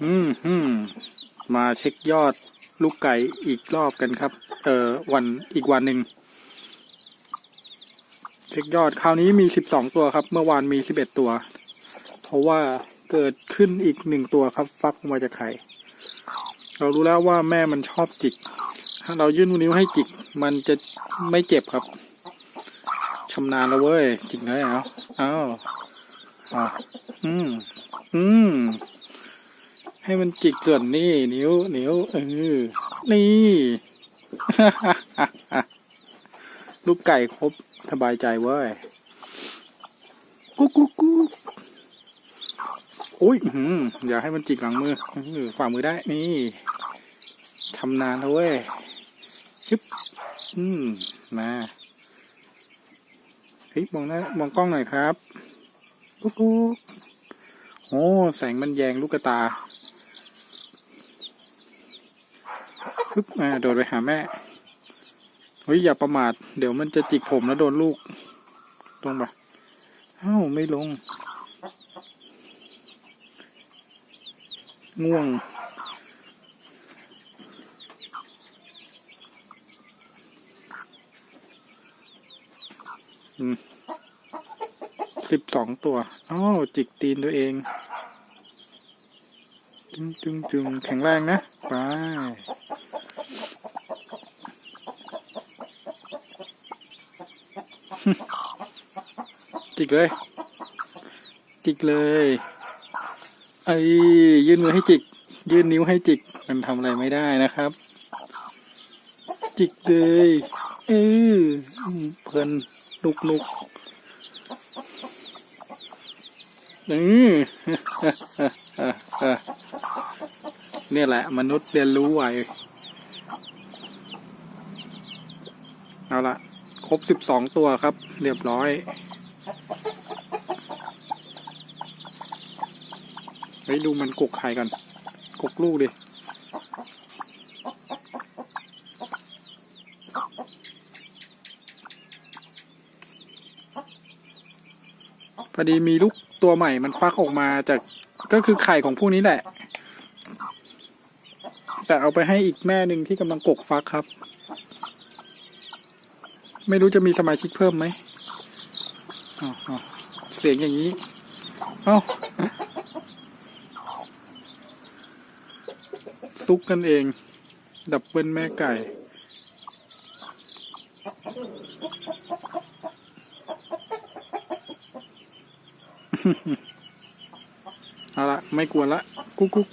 อืมอืมมาเช็คยอดลูกไก่อีกรอบกันครับ เอ่อวันอีกวันหนึ่งเช็คยอดคราวนี้มีสิบสองตัวครับ เมื่อวานมีสิบเอ็ดตัว เพราะว่าเกิดขึ้นอีกหนึ่งตัวครับ ฟักออกมาจากไข่เรารู้แล้วว่าแม่มันชอบจิก ถ้าเรายื่นนิ้วให้จิก มันจะไม่เจ็บครับชำนาญแล้วเว้ยจิกเลยเหรออ้าวอะอืม อืม ให้มันจิกส่วนนี่นิ้วนิ้วเออนี่ ลูกไก่ครบสบายใจเว้ยกุ๊กกุ๊กกุ๊กอุ้ยอือย่าให้มันจิกหลังมือฝ่ามือได้นี่ทำนานแล้วเว้ยชึบอืมมาเฮ้ยมองหน้ามองกล้องหน่อยครับกุ๊กกุ๊กโอ้แสงมันแยงลูกตา ปึ๊บอ่าโดดไปหาแม่เฮ้ยอย่าประมาท เดี๋ยวมันจะจิกผมแล้วโดนลูก ลงปะเอ้าไม่ลง ง่วง อืมสิบสองตัวอ้าวจิกตีนตัวเอง จึงจึงจึงแข็งแรงนะ ไป จิกเลย จิกเลย ไอ้ยื่นมือให้จิก ยื่นนิ้วให้จิก มันทำอะไรไม่ได้นะครับ จิกเลยเออเพลินนุกนุกอือเนี่ยแหละ มนุษย์เรียนรู้ไวเอาละ รบสิบสองตัวครับ เรียบร้อยเฮ้ดูมันกกไข่กัน กกลูกดิพอดีมีลูกตัวใหม่มันฟักออกมาจากก็คือไข่ของพวกนี้แหละ แต่เอาไปให้อีกแม่หนึ่งที่กำลังกกฟักครับ ไม่รู้จะมีสมาชิกเพิ่มไหมเสียงอย่างนี้ เอ้าซุกกันเอง ดับเบิลแม่ไก่ เอาละ ไม่กวนละ กุ๊กกุ๊ก